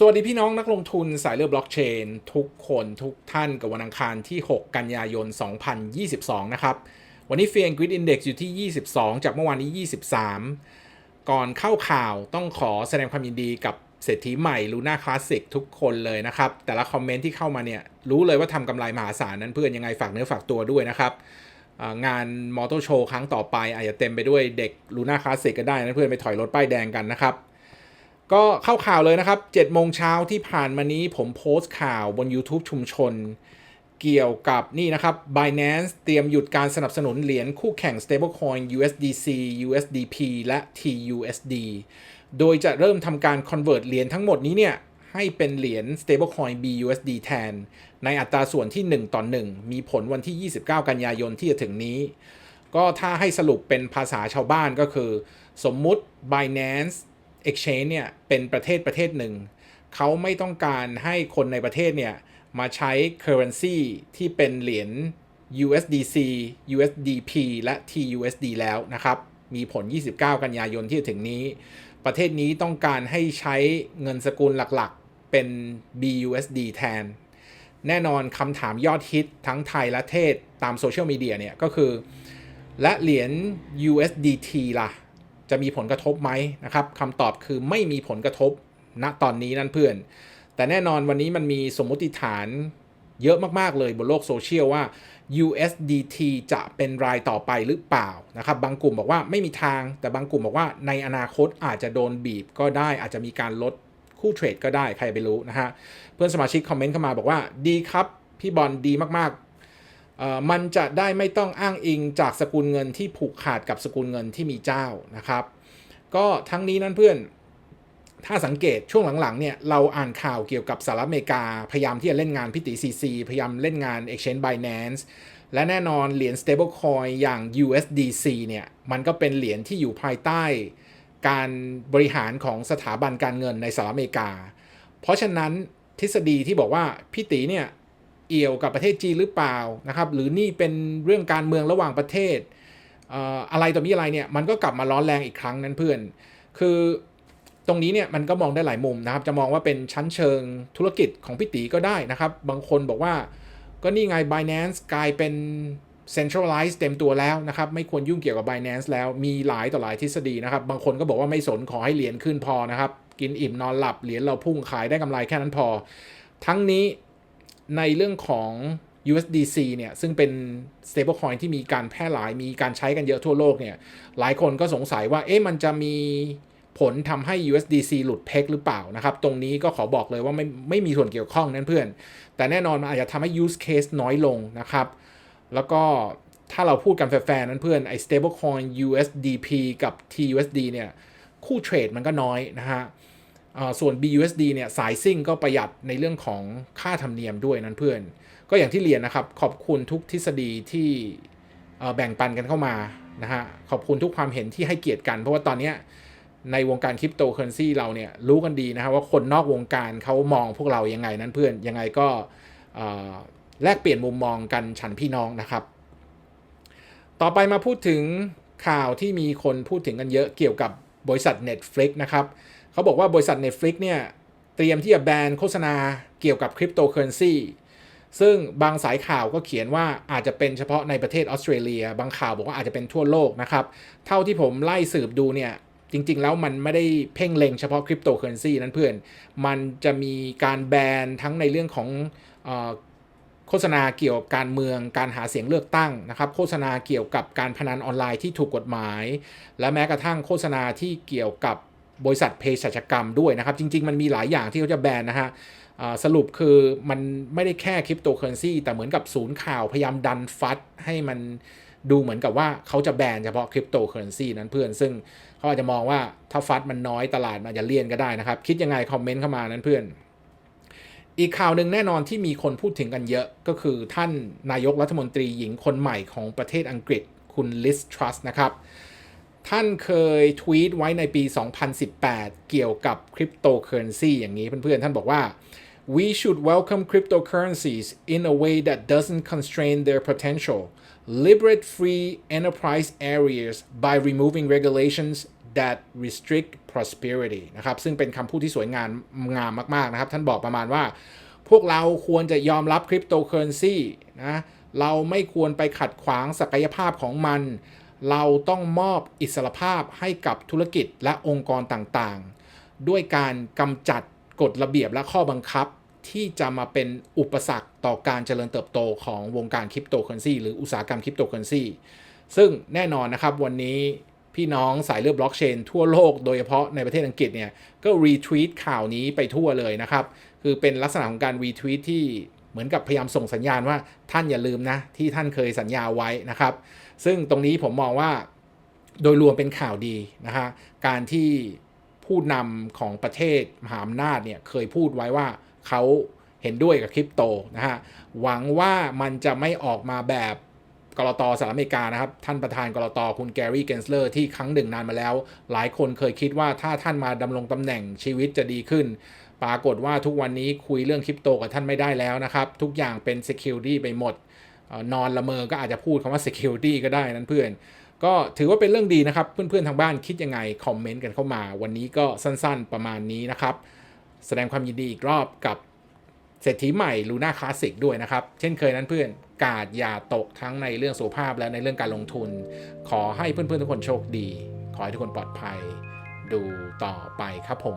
สวัสดีพี่น้องนักลงทุนสายเลือดบล็อกเชน ทุกคนทุกท่านกับวันอังคารที่ 6 กันยายน 2022 นะครับ วันนี้เฟียงกริดอินเด็กซ์อยู่ที่ 22 จากเมื่อวานนี้ 23 ก่อนเข้าข่าวต้องขอแสดงความยินดีกับเศรษฐีใหม่ลูน่าคลาสสิกทุกคนเลยนะครับ แต่ละคอมเมนต์ที่เข้ามาเนี่ย รู้เลยว่าทำกำไรมหาศาลนั้นเพื่อนยังไงฝากเนื้อฝากตัวด้วยนะครับงานมอเตอร์โชว์ครั้งต่อไปอาจจะเต็มไปด้วยเด็กลูน่าคลาสสิกก็ได้นะเพื่อนไปถอยรถป้ายแดงกันนะครับ ก็เข้าข่าวเลยนะครับ7โมงเช้าที่ผ่านมานี้ผมโพสต์ข่าวบน YouTube ชุมชน เกี่ยวกับนี่นะครับ Binance เตรียมหยุดการสนับสนุนเหรียญคู่แข่ง stablecoin USDC USDP และ TUSD โดยจะเริ่มทำการ convert เหรียญทั้งหมดนี้เนี่ย ให้เป็นเหรียญ stablecoin BUSD แทน ในอัตราส่วนที่ 1 ต่อ 1 มีผลวันที่ 29 กันยายนที่จะถึงนี้ก็ถ้าให้สรุปเป็นภาษาชาวบ้านก็คือ สมมุติ Binance Exchange เนี่ยเป็นประเทศประเทศหนึ่ง เขาไม่ต้องการให้คนในประเทศเนี่ยมาใช้ currency ที่เป็นเหรียญ USDC USDP และ TUSD แล้วนะครับ มีผล 29 กันยายนที่จะถึงนี้ ประเทศนี้ต้องการให้ใช้เงินสกุลหลักๆ เป็น BUSD แทน แน่นอนคำถามยอดฮิตทั้งไทยและเทศตามโซเชียลมีเดียเนี่ยก็คือ และเหรียญ USDT ล่ะ จะมีผลกระทบไหมนะครับคำตอบคือไม่มีผลกระทบณตอนนี้นั่นเพื่อน แต่แน่นอนวันนี้มันมีสมมติฐานเยอะมาก ๆ เลยบนโลกโซเชียลว่า USDT จะเป็นรายต่อไปหรือเปล่านะครับ บางกลุ่มบอกว่าไม่มีทาง แต่บางกลุ่มบอกว่าในอนาคตอาจจะโดนบีบก็ได้ อาจจะมีการลดคู่เทรดก็ได้ ใครไปรู้นะฮะ เพื่อนสมาชิกคอมเมนต์เข้ามาบอกว่าดีครับ พี่บอลดีมาก ๆ มันจะได้ไม่ต้องอ้างอิงจากสกุลเงินที่ผูกขาดกับสกุลเงินที่มีเจ้านะครับ ก็ทั้งนี้นั่นเพื่อนถ้าสังเกตช่วงหลังๆเนี่ยเราอ่านข่าวเกี่ยวกับสหรัฐอเมริกา พยายามที่จะเล่นงานพิติ CC พยายามเล่นงาน Exchange Binance และแน่นอนเหรียญ stablecoin อย่าง USDC เนี่ยมันก็เป็นเหรียญที่อยู่ภายใต้ การบริหารของสถาบันการเงินในสหรัฐอเมริกา เพราะฉะนั้นทฤษฎีที่บอกว่าพี่ตีเนี่ย เอี่ยวกับประเทศจีนหรือเปล่านะครับหรือนี่เป็นเรื่องการเมืองระหว่างประเทศอะไรต่อมีอะไรเนี่ยมันก็กลับมาร้อนแรงอีกครั้งนั้นเพื่อน คือตรงนี้เนี่ยมันก็มองได้หลายมุมนะครับ จะมองว่าเป็นชั้นเชิงธุรกิจของพี่ตีก็ได้นะครับ บางคนบอกว่าก็นี่ไง Binance กลายเป็น centralized เต็มตัวแล้วนะครับ ไม่ควรยุ่งเกี่ยวกับ Binance แล้วมีหลายต่อหลายทฤษฎีนะครับ บางคนก็บอกว่าไม่สนขอให้เหรียญขึ้นพอนะครับ กินอิ่มนอนหลับเหรียญเราพุ่งขายได้กำไรแค่นั้นพอ ทั้งนี้ ในเรื่องของ USDC เนี่ย ซึ่งเป็น stablecoin ที่มีการแพร่หลายมีการใช้กันเยอะทั่วโลกเนี่ย หลายคนก็สงสัยว่า เอ๊ะ มันจะมีผลทำให้ USDC หลุดเพกหรือเปล่านะครับ ตรงนี้ก็ขอบอกเลยว่าไม่ไม่มีส่วนเกี่ยวข้องนั่นเพื่อน แต่แน่นอนมันอาจจะทำให้ use case น้อยลงนะครับ แล้วก็ถ้าเราพูดกันแฟร์ๆนั้นเพื่อนไอ้ stablecoin USDP กับ TUSD เนี่ย คู่เทรดมันก็น้อยนะฮะ ส่วน BUSD เนี่ยสายซิ่งก็ประหยัดในเรื่องของค่าธรรมเนียมด้วยนั้นเพื่อน ก็อย่างที่เรียนนะครับ ขอบคุณทุกทฤษฎีที่แบ่งปันกันเข้ามานะฮะขอบคุณทุกความเห็นที่ให้เกียรติกัน เพราะว่าตอนนี้ในวงการคริปโตเคอเรนซีเราเนี่ยรู้กันดีนะครับว่าคนนอกวงการเขามองพวกเรายังไงนั้นเพื่อนยังไงก็แลกเปลี่ยนมุมมองกันฉันพี่น้องนะครับ ต่อไปมาพูดถึงข่าวที่มีคนพูดถึงกันเยอะเกี่ยวกับบริษัท Netflix นะครับ เขาบอกว่าบริษัท Netflix เนี่ยเตรียมที่จะแบนโฆษณาเกี่ยวกับคริปโตเคอเรนซีซึ่งบางสายข่าวก็เขียนว่าอาจจะเป็นเฉพาะในประเทศออสเตรเลีย บางข่าวบอกว่าอาจจะเป็นทั่วโลกนะครับ เท่าที่ผมไล่สืบดูเนี่ยจริง ๆ แล้วมันไม่ได้เพ่งเล็งเฉพาะคริปโตเคอเรนซีนั้นเพื่อน มันจะมีการแบนทั้งในเรื่องของโฆษณาเกี่ยวกับการเมือง การหาเสียงเลือกตั้งนะครับ โฆษณาเกี่ยวกับการพนันออนไลน์ที่ถูกกฎหมาย และแม้กระทั่งโฆษณาที่เกี่ยวกับ บริษัทเภสัชกรรมด้วยนะครับ จริง ๆ มันมีหลายอย่างที่เขาจะแบนนะฮะสรุปคือมันไม่ได้แค่คริปโตเคอเรนซีแต่เหมือนกับศูนย์ข่าวพยายามดันฟัดให้มันดูเหมือนกับว่าเขาจะแบนเฉพาะคริปโตเคอเรนซีนั้นเพื่อน ซึ่งเขาอาจจะมองว่าถ้าฟัดมันน้อยตลาดมันจจะเลี่ยนก็ได้นะครับ คิดยังไงคอมเมนต์เข้ามานั้นเพื่อน อีกข่าวหนึ่งแน่นอนที่มีคนพูดถึงกันเยอะก็คือท่านนายกรัฐมนตรีหญิงคนใหม่ของประเทศอังกฤษคุณลิสทรัสนะครับ ท่านเคยทวีตไว้ในปี 2018 เกี่ยวกับคริปโตเคอเรนซีอย่างนี้เพื่อนๆ ท่านบอกว่า we should welcome cryptocurrencies in a way that doesn't constrain their potential liberate free enterprise areas by removing regulations that restrict prosperity นะครับ ซึ่งเป็นคำพูดที่สวยงามงามมาก ๆ นะครับ ท่านบอกประมาณว่า พวกเราควรจะยอมรับคริปโตเคอเรนซีนะ เราไม่ควรไปขัดขวางศักยภาพของมัน เราต้องมอบอิสรภาพให้กับธุรกิจและองค์กรต่างๆ ด้วยการกำจัดกฎระเบียบและข้อบังคับที่จะมาเป็นอุปสรรคต่อการเจริญเติบโตของวงการคริปโตเคอเรนซีหรืออุตสาหกรรมคริปโตเคอเรนซีซึ่งแน่นอนนะครับวันนี้พี่น้องสายเลือดบล็อกเชนทั่วโลกโดยเฉพาะในประเทศอังกฤษเนี่ย ก็รีทวีตข่าวนี้ไปทั่วเลยนะครับ คือเป็นลักษณะของการรีทวีตที่ เหมือนกับพยายามส่งสัญญาณว่าท่านอย่าลืมนะ ที่ท่านเคยสัญญาไว้นะครับ ซึ่งตรงนี้ผมมองว่าโดยรวมเป็นข่าวดีนะฮะการที่ผู้นำของประเทศมหาอำนาจเนี่ยเคยพูดไว้ว่าเขาเห็นด้วยกับคริปโตนะฮะหวังว่ามันจะไม่ออกมาแบบกรตสหรัฐอเมริกานะครับ ท่านประธานกรตคุณแกรี่เกนสเลอร์ที่ครั้งหนึ่งนานมาแล้ว หลายคนเคยคิดว่าถ้าท่านมาดำรงตำแหน่งชีวิตจะดีขึ้น ปรากฏว่าทุกวันนี้คุยเรื่องคริปโตกับท่านไม่ได้แล้วนะครับ ทุกอย่างเป็น Security ไปหมดนอนละเมอก็อาจจะพูดคำว่า Security ก็ได้นั้นเพื่อน ก็ถือว่าเป็นเรื่องดีนะครับ เพื่อนๆทางบ้านคิดยังไง คอมเมนต์กันเข้ามา วันนี้ก็สั้นๆประมาณนี้นะครับ แสดงความยินดีอีกรอบกับเศรษฐีใหม่ลูน่าคลาสสิกด้วยนะครับ เช่นเคยนั้นเพื่อนกาดอย่าตกทั้งในเรื่องสุขภาพและในเรื่องการลงทุน ขอให้เพื่อนๆทุกคนโชคดี ขอให้ทุกคนปลอดภัย ดูต่อไปครับผม